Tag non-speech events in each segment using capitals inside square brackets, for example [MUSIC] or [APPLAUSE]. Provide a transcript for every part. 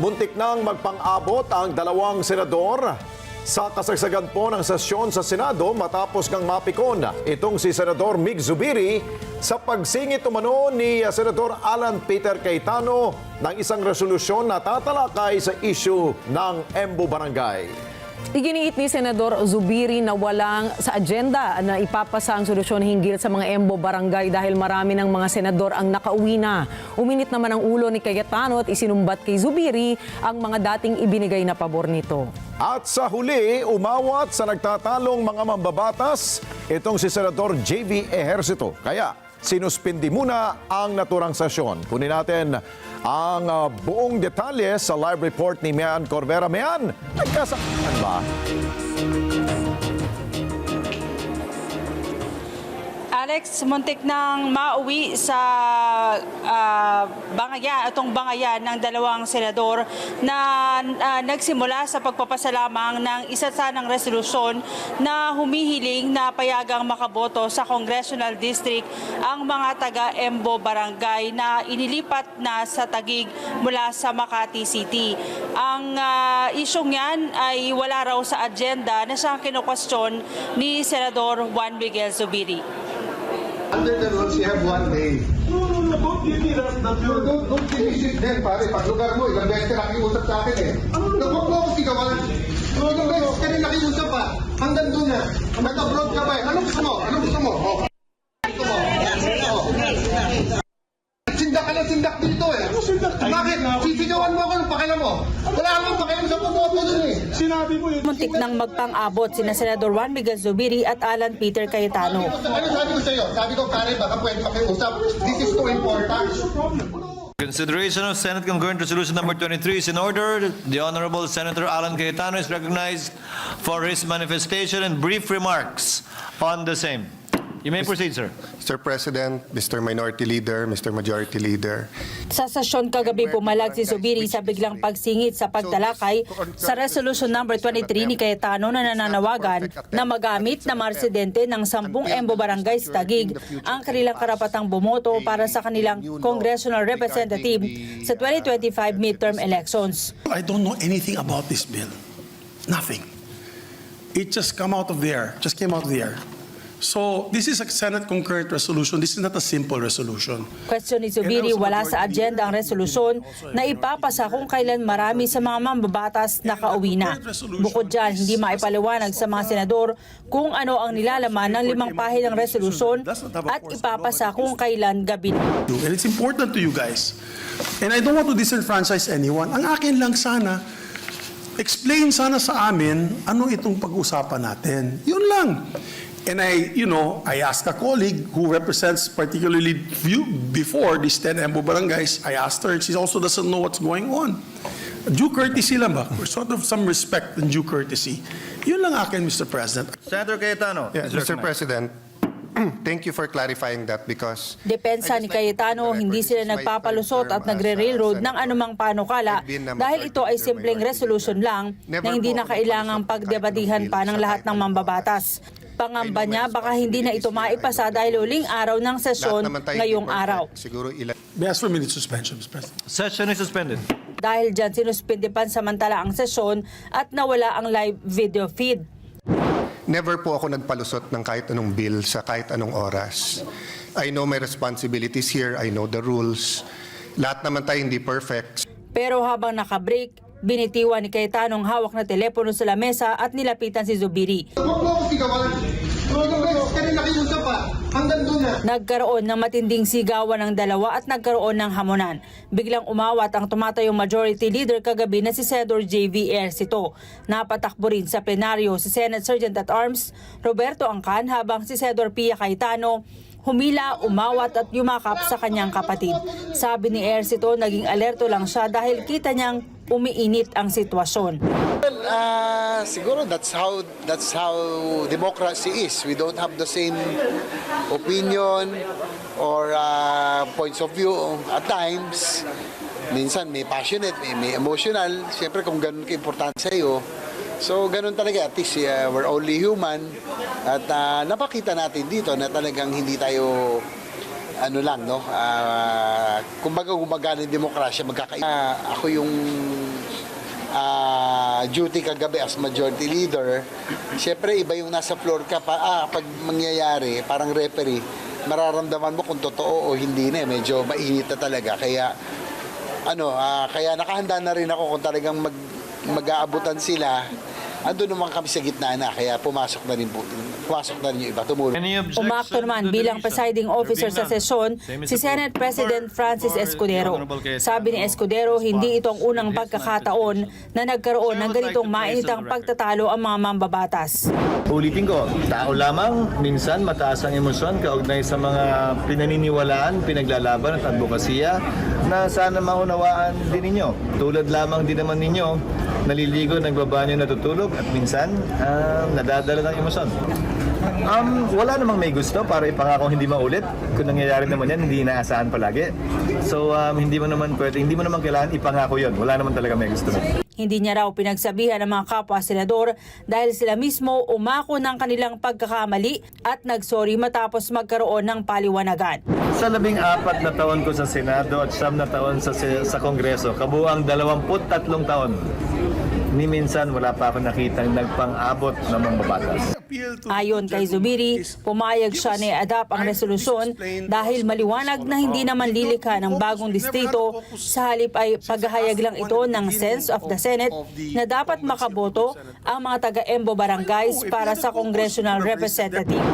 Muntik nang magpang-abot ang dalawang senador sa kasagsagan po ng sesyon sa Senado matapos kang mapikon itong si Senador Mig Zubiri sa pagsingit umano ni Senador Alan Peter Cayetano ng isang resolusyon na tatalakay sa issue ng Embo Barangay. Iginiit ni Senador Zubiri na walang sa agenda na ipapasa ang solusyon hinggil sa mga Embo Barangay dahil marami ng mga senador ang nakauwi na. Uminit naman ang ulo ni Cayetano at isinumbat kay Zubiri ang mga dating ibinigay na pabor nito. At sa huli, umawat sa nagtatalong mga mambabatas itong si Senador J.V. Ejercito. Kaya sinuspindi muna ang naturang sesyon. Kunin natin ang ah, buong detalye sa live report ni Mian Corvera. Mian, nagkasaktan ba? Alex, muntik nang mauwi sa ah, bangayan, itong bangayan ng dalawang senador na ah, nagsimula sa pagpapasalamang ng isa sanang resolusyon na humihiling na payagang makaboto sa Congressional District ang mga taga-Embo Barangay na inilipat na sa Tagig mula sa Makati City. Ang ah, isyong yan ay wala raw sa agenda na siyang kinukwestiyon ni Senador Juan Miguel Zubiri. Under the rules, you have one day. No, no, no, don't give me that, that No, don't, don't finish it then, pare. Pag lugar mo, ilang beses ka nakiusap sa akin eh. Mo ako sigawan. No, ilang beses ka rin nakiusap pa. Hanggang doon na. Nag-abroad ka ba eh? Anong gusto mo? Anong gusto mo? Oh. Gusto mo? Oh. Sindak ka ng sindak dito eh. Ano sindak? Bakit? Ng pakialam mo. Wala akong pakialam sa pagboto dun eh. Sinabi mo yun. Muntik nang magpang-abot sina Senador Juan Miguel Zubiri at Alan Peter Cayetano. Ano sabi ko sa'yo? Sabi ko, pare, baka pwede makiusap. This is too important. Consideration of Senate Concurrent Resolution Number 23 is in order. The Honorable Senator Alan Cayetano is recognized for his manifestation and brief remarks on the same. You may proceed, sir. Mr. President, Mr. Minority Leader, Mr. Majority Leader, Sa sesyon kagabi pumalag si Zubiri sa biglang pagsingit sa pagtalakay sa Resolution Number 23 ni Cayetano na nananawagan na magamit na mga residente ng 10 Embo Barangay sa Tagig ang kanilang karapatang bumoto para sa kanilang congressional representative sa 2025 midterm elections. I don't know anything about this bill. Nothing. It just come out of the air, just came out of the air. So this is a Senate concurrent resolution. This is not a simple resolution. Question ni Zubiri, wala sa agenda ang resolusyon na ipapasa kung kailan marami sa mga mambabatas nakauwi na. Bukod dyan, hindi maipaliwanag sa mga senador kung ano ang nilalaman ng limang pahinang resolusyon at ipapasa kung kailan gabi na. And it's important to you guys. And I don't want to disenfranchise anyone. Ang akin lang sana, explain sana sa amin ano itong pag-usapan natin. Yun lang. And I, you know, I asked a colleague who represents particularly view before these 10 Embo barangays, I asked her, and she also doesn't know what's going on. Due courtesy lang ba? Or sort of some respect and due courtesy. Yun lang akin, Mr. President. Senator Cayetano. Yeah, Mr. President, [CLEARS THROAT] thank you for clarifying that because Depensa ni Cayetano, hindi sila nagpapalusot at nagre-railroad ng anumang panukala dahil ito ay simpleng resolution lang na hindi na kailangang pagdebatihan pa ng lahat ng mambabatas. Pangamba niya baka hindi na ito maipasa dahil huling araw ng sesyon ngayong araw. Siguro ilan May ask for a minute suspension, Mr. President? Session is suspended. Dahil dyan sinuspindi pansamantala ang sesyon at nawala ang live video feed. Never po ako nagpalusot ng kahit anong bill sa kahit anong oras. I know my responsibilities here, I know the rules. Lahat naman tayo hindi perfect. Pero habang nakabreak, binitiwan ni Cayetano ang hawak na telepono sa lamesa at nilapitan si Zubiri. Huwag mo ako sigawan. Huwag mo ka rin nakiusap pa. Hanggang doon na. Nagkaroon ng matinding sigawan ng dalawa at nagkaroon ng hamunan. Biglang umawat ang tumatayong majority leader kagabi na si Senator J.V. Ercito. Napatakbo rin sa plenaryo si Senate Sergeant at Arms Roberto Angkan habang si Senator Pia Cayetano humila, umawat at yumakap sa kanyang kapatid. Sabi ni Ercito, naging alerto lang siya dahil kita niyang umiinit ang sitwasyon. Well, uh, siguro that's how that's how democracy is. We don't have the same opinion or uh, points of view at times. Minsan may passionate, may, may emotional. Siyempre kung ganun ka-importante sa iyo. So ganun talaga, at least uh, we're only human. At uh, napakita natin dito na talagang hindi tayo ano lang, no? Uh, kumbaga gumagana yung demokrasya, magkaka... Uh, ako yung ah, duty kagabi as majority leader, syempre iba yung nasa floor ka pa, ah, pag mangyayari, parang referee, mararamdaman mo kung totoo o hindi na, eh. medyo mainit na talaga. Kaya, ano, ah, kaya nakahanda na rin ako kung talagang mag, mag-aabutan sila. Ando naman kami sa gitna na, kaya pumasok na rin po, pumasok na rin yung iba, tumulong. Any objection Umakto naman bilang presiding officer sa sesyon si Senate President Francis Escudero. Sabi ni Escudero, hindi ito ang unang pagkakataon na nagkaroon ng ganitong mainitang pagtatalo ang mga mambabatas. Ulitin ko, tao lamang, minsan mataas ang emosyon kaugnay sa mga pinaniniwalaan, pinaglalaban at advokasya na sana maunawaan din ninyo. Tulad lamang din naman ninyo, naliligo, nagbabanyo, natutulog at minsan ah, nadadala ng emosyon. Um, wala namang may gusto para ipangako hindi maulit. Kung nangyayari naman yan, hindi inaasahan palagi. So, um, hindi mo naman pwede, hindi mo naman kailangan ipangako yon. Wala naman talaga may gusto. Hindi niya raw pinagsabihan ng mga kapwa senador dahil sila mismo umako ng kanilang pagkakamali at nagsorry matapos magkaroon ng paliwanagan. Sa labing apat na taon ko sa Senado at siyam na taon sa, sa Kongreso, kabuang 23 taon, ni minsan wala pa ako nakitang nagpang-abot ng mga babatas. Ayon kay Zubiri, pumayag siya na i-adapt ang resolusyon dahil maliwanag na hindi naman lilikha ng bagong distrito sa halip ay paghahayag lang ito ng sense of the Senate na dapat makaboto ang mga taga-Embo barangays para sa congressional representative.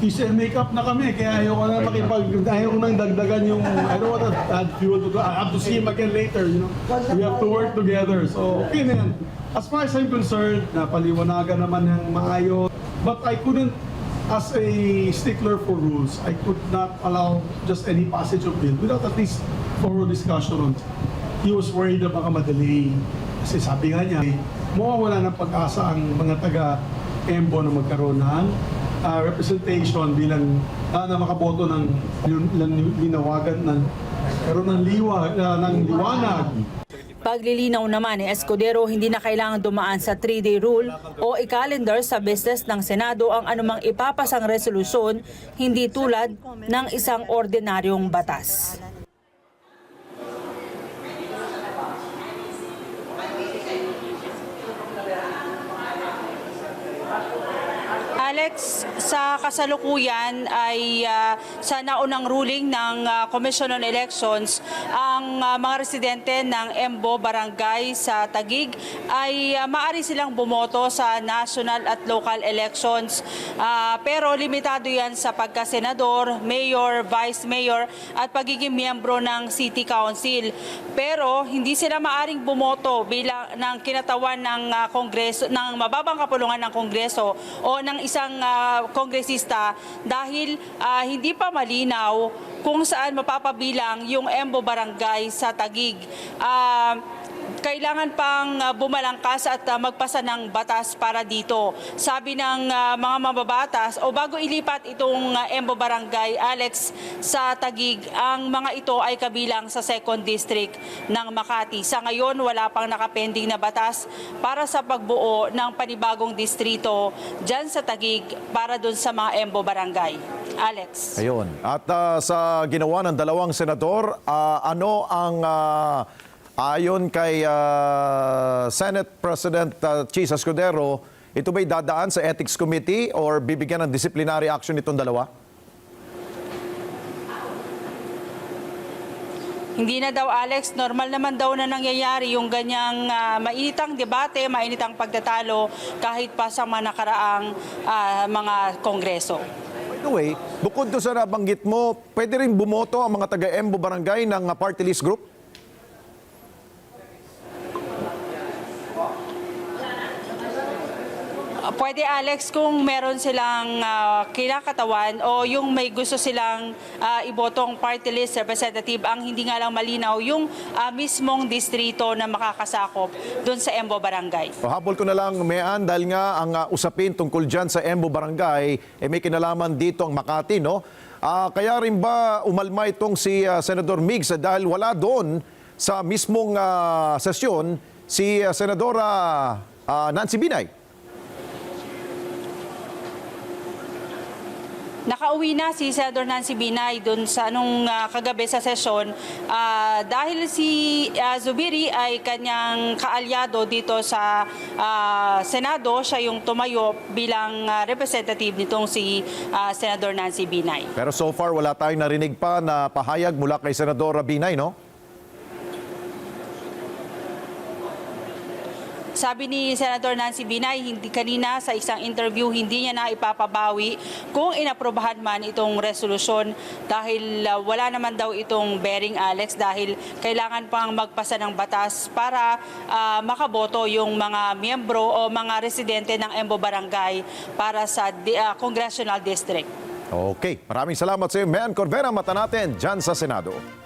Kiss and make up na kami, kaya ayoko na makipag, ayoko nang dagdagan yung, I don't want to add fuel to I have to see him again later, you know. We have to work together, so okay na yan. As far as I'm concerned, napaliwanagan naman ng maayos, but I couldn't, as a stickler for rules, I could not allow just any passage of bill without at least thorough discussion on it. He was worried na baka madelay. Kasi sabi nga niya, mawawala ng pag-asa ang mga taga Embo na magkaroon ng ah, representation bilang ah, na makaboto ng lin- lin- linawagan ng karoon ng liwa ah, ng liwanag Paglilinaw naman ni Escudero, hindi na kailangan dumaan sa 3-day rule o i-calendar sa business ng Senado ang anumang ipapasang resolusyon, hindi tulad ng isang ordinaryong batas. Alex, sa kasalukuyan ay ah, sa naunang ruling ng ah, Commission on Elections, ang ah, mga residente ng Embo Barangay sa Tagig ay ah, maaari silang bumoto sa national at local elections. Ah, pero limitado yan sa pagkasenador, mayor, vice mayor at pagiging miyembro ng city council. Pero hindi sila maaring bumoto bilang ng kinatawan ng ah, kongreso ng mababang kapulungan ng kongreso o ng isang ah, kongresista dahil ah, hindi pa malinaw kung saan mapapabilang yung Embo Barangay sa Tagig. Ah, kailangan pang ah, bumalangkas at ah, magpasa ng batas para dito. Sabi ng ah, mga mababatas o bago ilipat itong Embo Barangay Alex sa Tagig, ang mga ito ay kabilang sa second district ng Makati. Sa ngayon wala pang nakapending na batas para sa pagbuo ng panibagong distrito dyan sa Tagig para dun sa mga Embo Barangay. Alex. Ayun. At ah, sa ginawa ng dalawang senador, ah, ano ang ah, ayon kay ah, Senate President uh, Chis Escudero, ito ba'y dadaan sa Ethics Committee or bibigyan ng disciplinary action itong dalawa? Hindi na daw Alex, normal naman daw na nangyayari yung ganyang ah, mainitang debate, mainitang pagtatalo kahit pa sa mga nakaraang ah, mga kongreso. By the way, bukod doon sa nabanggit mo, pwede rin bumoto ang mga taga-Embo Barangay ng party list group? Pwede Alex kung meron silang ah, kinakatawan o yung may gusto silang ah, ibotong party list representative ang hindi nga lang malinaw yung ah, mismong distrito na makakasakop doon sa Embo Barangay. O, habol ko na lang, Mean, dahil nga ang ah, usapin tungkol dyan sa Embo Barangay, eh, may kinalaman dito ang Makati, no? Ah, kaya rin ba umalma itong si ah, Senador Migs dahil wala doon sa mismong ah, sesyon si ah, Senadora ah, Nancy Binay? Nakauwi na si Senator Nancy Binay doon sa anong ah, kagabi sa sesyon ah, dahil si ah, Zubiri ay kanyang kaalyado dito sa ah, Senado, siya yung tumayo bilang ah, representative nitong si ah, Senator Nancy Binay. Pero so far, wala tayong narinig pa na pahayag mula kay Senador Binay, no? Sabi ni Senator Nancy Binay, hindi kanina sa isang interview, hindi niya na ipapabawi kung inaprobahan man itong resolusyon dahil uh, wala naman daw itong bearing Alex dahil kailangan pang magpasa ng batas para uh, makaboto yung mga miyembro o mga residente ng Embo Barangay para sa uh, congressional district. Okay, maraming salamat sa iyo, Man Corvera. Mata natin dyan sa Senado.